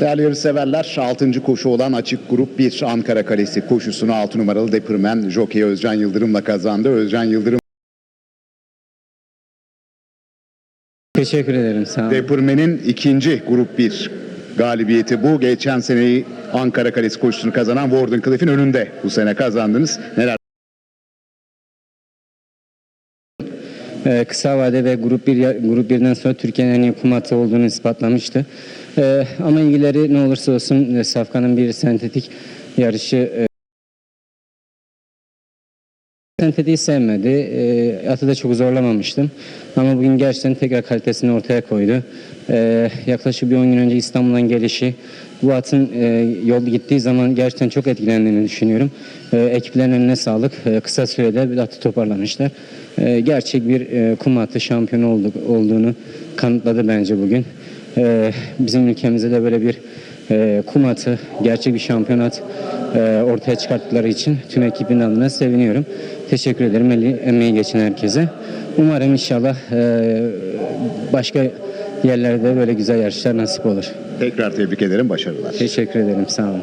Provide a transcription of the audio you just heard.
Değerli yarışseverler 6. koşu olan açık grup 1 Ankara Kalesi koşusunu 6 numaralı Depırmen Jockey Özcan Yıldırım'la kazandı. Özcan Yıldırım Teşekkür ederim sağ olun. Depırmen'in ikinci grup 1 galibiyeti bu. Geçen seneyi Ankara Kalesi koşusunu kazanan Warden Cliff'in önünde bu sene kazandınız. Neler Ee, kısa vade ve grup 1 grup 1'den sonra Türkiye'nin en kum atı olduğunu ispatlamıştı. Ee, ama ilgileri ne olursa olsun e, Safkan'ın bir sentetik yarışı e, Sentetiği sevmedi. E, atı da çok zorlamamıştım. Ama bugün gerçekten tekrar kalitesini ortaya koydu. E, yaklaşık bir 10 gün önce İstanbul'dan gelişi bu atın e, yol gittiği zaman gerçekten çok etkilendiğini düşünüyorum. E, ekiplerin eline sağlık. E, kısa sürede bir atı toparlamışlar. E, gerçek bir e, kum atı şampiyonu olduk, olduğunu kanıtladı bence bugün. E, bizim ülkemizde de böyle bir e, kum atı, gerçek bir şampiyonat e, ortaya çıkarttıkları için tüm ekibin adına seviniyorum. Teşekkür ederim emeği geçen herkese. Umarım inşallah e, başka yerlerde böyle güzel yarışlar nasip olur. tekrar tebrik ederim. Başarılar. Teşekkür ederim. Sağ olun.